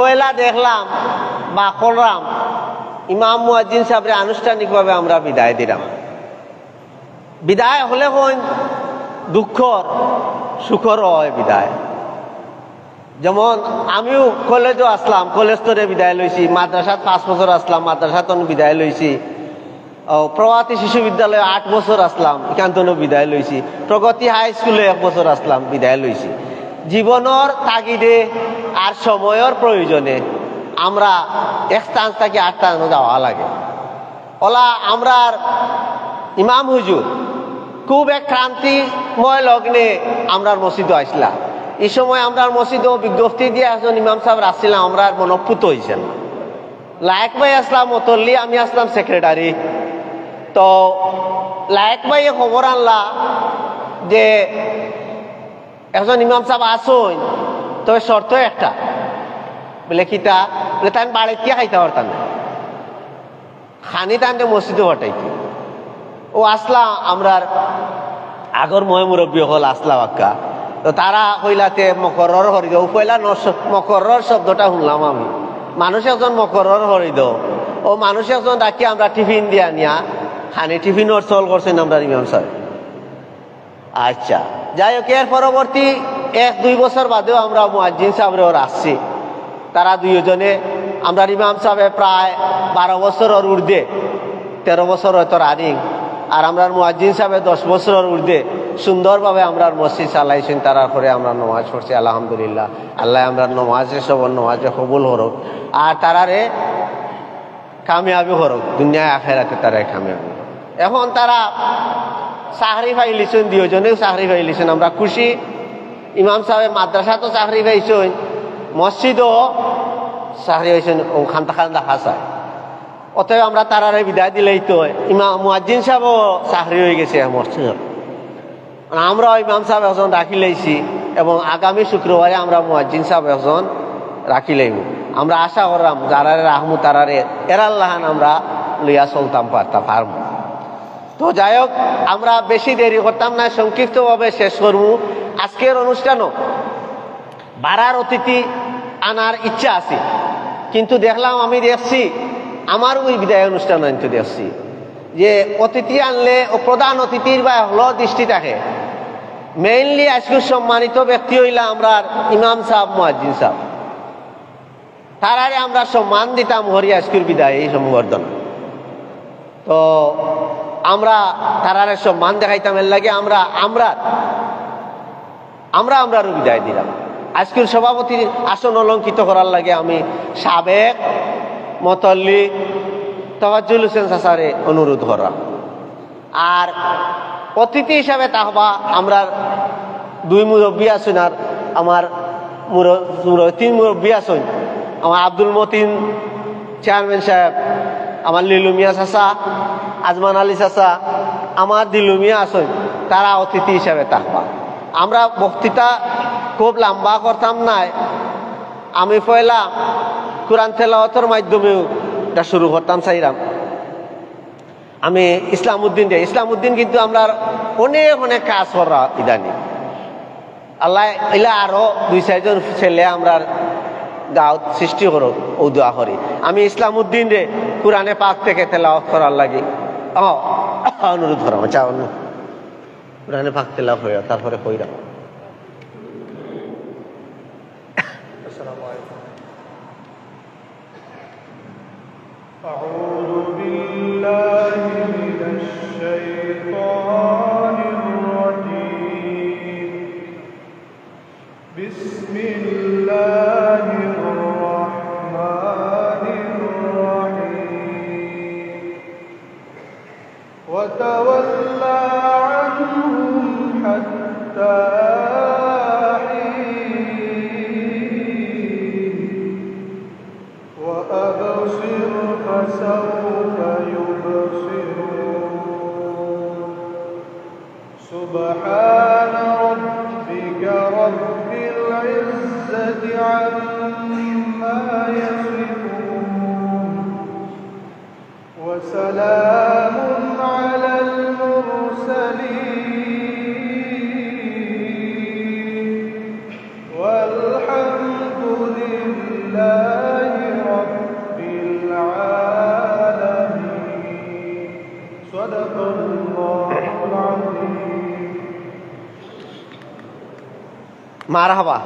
পয়লা দেখলাম বা করলাম ইমাম মুয়াজ্জিন সাহেবরে আনুষ্ঠানিকভাবে আমরা বিদায় দিলাম। বিদায় হলে হন দুঃখর সুখর হয় বিদায়। যেমন আমিও কলেজও আসলাম কলেজ তরে বিদায় লইছি মাদ্রাসাত পাঁচ বছর আসলাম মাদ্রাসাত বিদায় লইছি। ও, প্রভাতী শিশু বিদ্যালয়ে আট বছর আসলাম এখান থেকে বিদায় লইছি। প্রগতি হাই স্কুলে এক বছর আসলাম বিদায় লইছি। জীবনের তাগিদে আর সময়ের প্রয়োজনে আমরা এক স্থান থেকে আট স্থানে যাওয়া লাগে। ওলা আমরার ইমাম হুজুর খুব এক ক্রান্তিময় লগ্নে আমরার মসজিদে আসলাম এই সময় আমরার মসজিদও বিজ্ঞপ্তি দিয়ে একজন ইমাম সাহেব আসছিলাম আমরা মনপুত হয়েছেন লায়ক ভাই আসলাম, মতল্লি, আমি আসলাম সেক্রেটারি তো লায়ক ভাই খবর আনলা যে একজন ইমাম সাহেব আসুন তবে শর্ত একটা। বলে কিতা বলে তাই বাড়িতে খাইতে পারতাম না। খানি টানতে মসজিদে হটাইতে ও আসলা আমরার আগর ময় মুরব্বী হল আসলা বাক্কা। তো তারা হইলাতে মকরর হরিদ পয়লা মকরর শব্দটা শুনলাম আমি। মানুষ একজন মকরর হরিদ ও মানুষ একজন ডাকি আমরা টিফিন দিয়া নিয়া। খানি টিফিনর চল করছেন আমরা ইমাম সাহেব। আচ্ছা যাই হোক, এর পরবর্তী এক, দুই বছর বাদেও আমরা মুয়াজ্জিন সাহেবের আসছি। তারা দুইজনে, আমরা ইমাম সাহেব প্রায় বারো বছরের ঊর্ধ্বে, তেরো বছর হয়তো রানিং আর আমরা মুয়াজ্জিন সাহেব দশ বছরের ঊর্ধ্বে সুন্দরভাবে আমরা মসজিদ চালাইছেন, তারা করে আমরা নমাজ পড়ছি, আলহামদুলিল্লাহ। আল্লাহ আমরা নমাজে সব নমাজে কবুল হরক আর তারারে কামিয়াবি হরক দুনিয়ায় আখেরাতে তারাই কামিয়াবি। এখন তারা চাকরি পাইলিছেন দুজনেও চাকরি পাইলিছেন, আমরা খুশি। ইমাম সাহেব মাদ্রাসা তো চাকরি পাইছেন মসজিদও চাকরি পাইছেন খান্তা খান্তা খাসায় অতএব আমরা তারারে বিদায় দিলেই তো ইমাম মুয়াজ্জিন সাহেবও চাকরি হয়ে গেছে মসজিদ আমরাও ইমাম সাহেব একজন রাখি লাইছি এবং আগামী শুক্রবারে আমরা মুয়াজ্জিন সাহেব একজন রাখি লাইব। আমরা আশা করলাম, যারারে রাহমু তারারে এরাল্লাহান আমরা লইয়া চলতাম পারতাম পারব তো যাই হোক, আমরা বেশি দেরি করতাম না, সংক্ষিপ্তভাবে শেষ করব আজকের অনুষ্ঠানও বাড়ার অতিথি আনার ইচ্ছা আছে। কিন্তু দেখলাম আমি দেখছি, আমার ওই বিদায় অনুষ্ঠান আনতে দেখছি যে অতিথি আনলে ও প্রধান অতিথির বা হল দৃষ্টি থাকে। মেইনলি আজকে সম্মানিত ব্যক্তি হইলা আমরা ইমাম সাহেব, মুয়াজ্জিন সাহেব। তারারে আমরা সম্মান দিতাম হরি আজকের বিদায় এই সম্বর্ধনা। তো আমরা তারারে সম্মান দেখাইতাম, এর লাগে আমরা আমরা আমরা আমরা বিদায় দিলাম। আজকের সভাপতির আসন অলঙ্কিত করার লাগে আমি সাবেক মতল্লি তফাজুল হোসেন সাসারে অনুরোধ করা। আর অতিথি হিসাবে তাহবা আমরা দুই মুরব্বী আসুন আর আমার মুর- মুর- তিন মুরব্বী আছেন। আমার আব্দুল মতিন চেয়ারম্যান সাহেব, আমার লিলুমিয়া চাচা আজমান আলী চাচা আমার দিলুমিয়া আছেন। তারা অতিথি হিসাবে থাকবা আমরা বক্তৃতা খুব লম্বা করতাম নাই আমি পয়লা কোরআন তেলাওয়াতের মাধ্যমেও এটা শুরু করতাম চাইরাম। আমি ইসলাম উদ্দিন রে ইসলাম উদ্দিন কিন্তু আমরা অনেক অনেক কাজ করা ইদানি। আল্লাহ ইলা আরও দুই চারজন ছেলে আমরা গাঁত সৃষ্টি করো, ও করি। আমি ইসলাম উদ্দিন রে কোরআনে পাক থেকে তেলাওয়াত করার লাগে। অনুরোধ করাম চা অনু কোরআনে পাক তেলাও হয়ে তারপরে কইরাম أعوذ بالله من الشيطان الرجيم بسم الله الرحمن الرحيم وتولى মার হাবা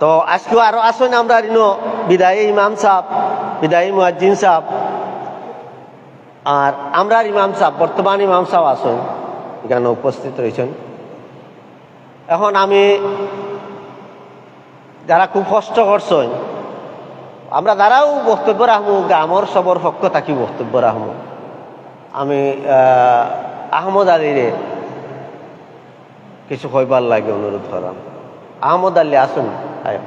তো আজকেও আরও আসুন আমরা, রিনো, বিদায়ী ইমাম সাহ বিদায়ী মুয়াজ্জিন সাহ আর আমরা ইমাম সাহ বর্তমান ইমাম সাহ আসুন, এখানে উপস্থিত রয়েছেন। এখন আমি যারা খুব কষ্ট করছেন, আমরা দ্বারাও বক্তব্য রাখব, গ্রামর সবর পক্ষ থাকি বক্তব্য রাখব। আমি আহমদ আলীরে কিছু কইবার লাগে অনুরোধ করাম। আহমদ আলী আসুন আয়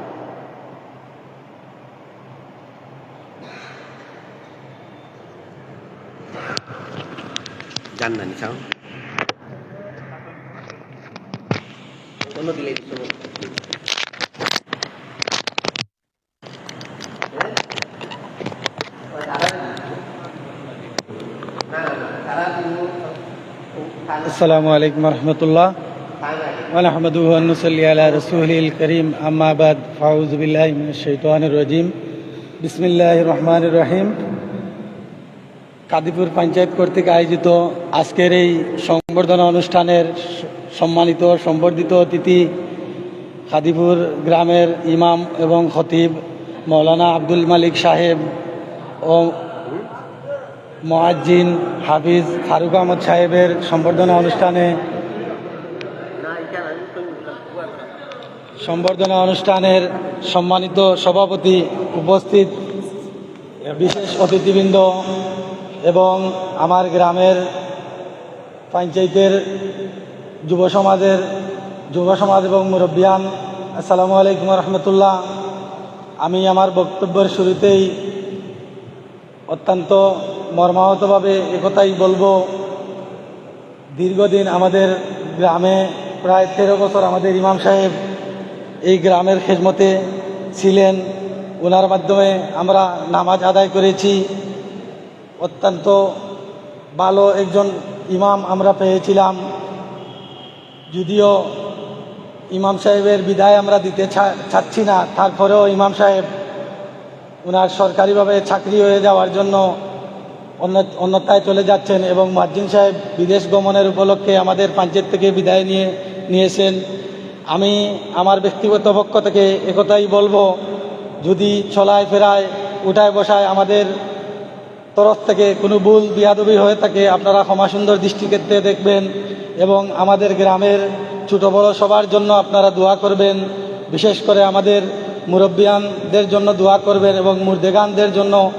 জান না নিশাও অন্য দিলে السلام عليكم ورحمة الله ونحمده ونصلي على رسوله الكريم أما بعد فأعوذ بالله من الشيطان الرجيم بسم الله الرحمن الرحيم কাদিপুর পঞ্চায়েত কর্তৃক আয়োজিত আজকের এই সংবর্ধনা অনুষ্ঠানের সম্মানিত সম্বর্ধিত অতিথি খাদিপুর গ্রামের ইমাম এবং খতিব মৌলানা আব্দুল মালিক সাহেব ও মোয়াজ্জিন হাফিজ ফারুক আহমদ সাহেবের সম্বর্ধনা অনুষ্ঠানে সম্বর্ধনা অনুষ্ঠানের সম্মানিত সভাপতি উপস্থিত বিশেষ অতিথিবৃন্দ এবং আমার গ্রামের পঞ্চায়েতের যুব সমাজের, যুব সমাজ এবং মুরব্বিয়ান, আসসালামু আলাইকুম রহমতুল্লাহ। আমি আমার বক্তব্যের শুরুতেই অত্যন্ত মর্মাহতভাবে একথাই বলব। দীর্ঘদিন আমাদের গ্রামে প্রায় তেরো বছর আমাদের ইমাম সাহেব এই গ্রামের খেজমতে ছিলেন। ওনার মাধ্যমে আমরা নামাজ আদায় করেছি। অত্যন্ত ভালো একজন ইমাম আমরা পেয়েছিলাম। যদিও ইমাম সাহেবের বিদায় আমরা দিতে চাচ্ছি না। তারপরেও ইমাম সাহেব ওনার সরকারিভাবে চাকরি হয়ে যাওয়ার জন্য অন্য অন্যতায় চলে যাচ্ছেন এবং মার্জিন সাহেব বিদেশ গমনের উপলক্ষে আমাদের পঞ্চায়েত থেকে বিদায় নিয়ে, নিয়েছেন। আমি আমার ব্যক্তিগত পক্ষ থেকে একথাই বলব, যদি চলায় ফেরায়, উঠায় বসায় আমাদের তরফ থেকে কোনো ভুল, বিয়াদবি হয়ে থাকে, আপনারা ক্ষমা সুন্দর দৃষ্টিক্ষেত্রে দেখবেন এবং আমাদের গ্রামের ছোটো বড় সবার জন্য আপনারা দোয়া করবেন। বিশেষ করে আমাদের মুরব্বিয়ানদের জন্য দোয়া করবেন এবং মুর্দেগানদের জন্য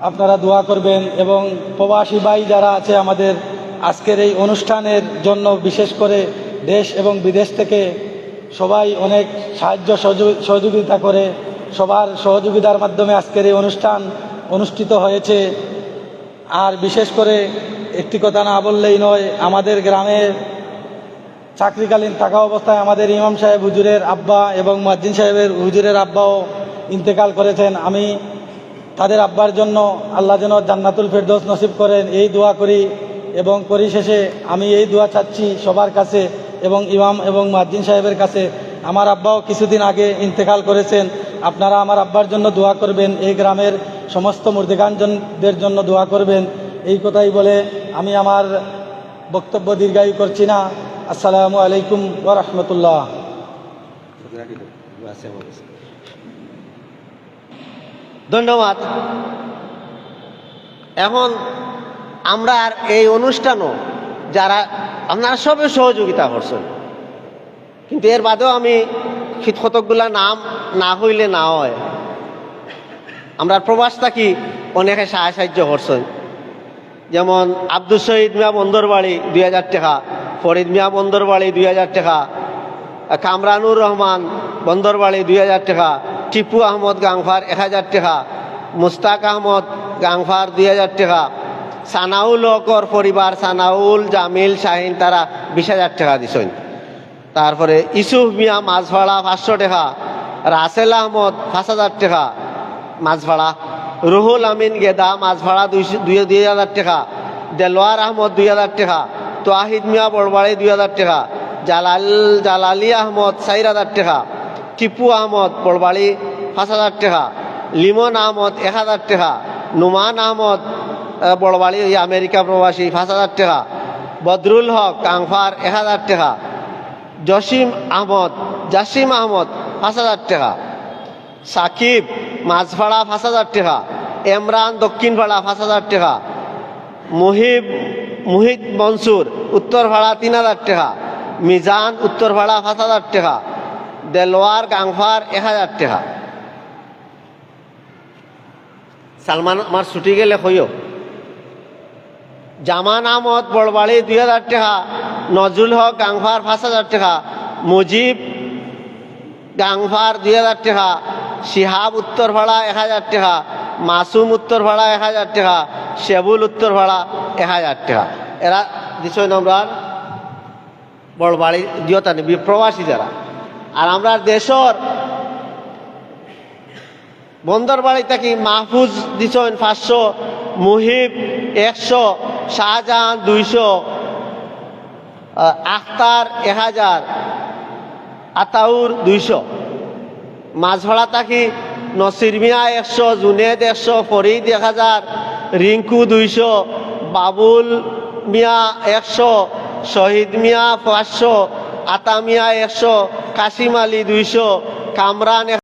আপনারা দোয়া করবেন এবং প্রবাসী ভাই যারা আছে আমাদের আজকের এই অনুষ্ঠানের জন্য বিশেষ করে দেশ এবং বিদেশ থেকে সবাই অনেক সাহায্য সহযোগি- সহযোগিতা করে, সবার সহযোগিতার মাধ্যমে আজকের এই অনুষ্ঠান অনুষ্ঠিত হয়েছে। আর বিশেষ করে একটি কথা না বললেই নয়, আমাদের গ্রামে চাকরিকালীন থাকা অবস্থায় আমাদের ইমাম সাহেব, হুজুরের আব্বা এবং মাজ্জিন সাহেবের হুজুরের আব্বাও ইন্তেকাল করেছেন। আমি তাদের আব্বার জন্য আল্লাহ যেন জান্নাতুল ফেরদৌস নসিব করেন, এই দোয়া করি এবং পরিশেষে আমি এই দোয়া চাচ্ছি সবার কাছে এবং ইমাম এবং মাজ্জিন সাহেবের কাছে আমার আব্বাও কিছুদিন আগে ইন্তেকাল করেছেন। আপনারা আমার আব্বার জন্য দোয়া করবেন, এই গ্রামের সমস্ত মুর্দিগানজনদের জন্য দোয়া করবেন। এই কথাই বলে আমি আমার বক্তব্য দীর্ঘায়ু করছি না। আসসালামু আলাইকুম ওরহমতুল্লাহ ধন্যবাদ। এখন আমরা আর এই অনুষ্ঠানও যারা আপনারা সবে সহযোগিতা করছেন। কিন্তু এর বাদেও আমি কতকগুলা নাম না হইলে না হয়। আমরা প্রবাস থাকি অনেকে সাহায্য সাহায্য করছেন। যেমন আব্দুল শহীদ মিয়া বন্দরবাড়ি দুই হাজার টাকা, ফরিদ মিয়া বন্দরবাড়ি দুই হাজার টাকা, কামরানুর রহমান বন্দরবাড়ি দুই হাজার টাকা, টিপু আহমদ গাংফার এক হাজার টাকা, মুস্তাক আহমদ গাংফার দুই হাজার টাকা সানাউল হকর পরিবার সানাউল জামিল শাহিন তারা বিশ হাজার টাকা দিছেন। তারপরে ইসুফ মিয়া মাছ ভাড়া পাঁচশো টাকা রাসেল আহমদ পাঁচ হাজার টাকা মাছ ভাড়া রুহুল আমিন গেদা মাছ ভাড়া দুই দুই হাজার টাকা দেলোয়ার আহমদ দুই হাজার টাকা তোয়াহিদ মিয়া বড়বাড়ি দুই হাজার টাকা জালাল জালালি আহমদ চার হাজার টাকা টিপু আহমদ বড়বাড়ি পাঁচ হাজার টাকা লিমন আহমদ এক হাজার টাকা নুমান আহমদ আহ, বড়বাড়ি ওই আমেরিকা প্রবাসী, পাঁচ হাজার টাকা। বদরুল হক, কাংফার, এক হাজার টাকা। জসিম আহমদ, জাসিম আহমদ, পাঁচ হাজার টাকা। সাকিব মাঝভাড়া পাঁচ হাজার টাকা। এমরান দক্ষিণ ভাড়া পাঁচ হাজার টাকা। মুহিব, মুহিত মনসুর উত্তর ভাড়া তিন হাজার টাকা। মিজান উত্তর ভাড়া পাঁচ হাজার টাকা। দেলোয়ার গাংফার এক হাজার টাকা। সালমান, আমার ছুটি গেলে হইও। জামান আহমদ বড়বাড়ি দুই হাজার টাকা, নজরুল হক গাংভার পাঁচ হাজার টাকা, মুজিব গাংভার দুই হাজার টাকা, শিহাব উত্তর ভাড়া এক হাজার টাকা মাসুম উত্তর ভাড়া এক হাজার টাকা, শেবুল উত্তর ভাড়া এক হাজার টাকা। এরা দিছই নম্বর বড়বাড়ি দিয়তানি প্রবাসী যারা আর আমরা দেশর বন্দর বাড়ি থাকি মাহফুজ দিছন পাঁচশো, মুহিব একশো শাহজাহান দুইশো আখতার এক হাজার আতাউর দুইশো। মাঝভাড়া থাকি নসির মিয়া একশো, জুনেদ একশো, ফরিদ এক হাজার রিঙ্কু দুইশো, বাবুল মিয়া একশো, শহীদ মিয়া পাঁচশো, আতা মিয়া একশো কাশিম আলী দুইশো, কামরান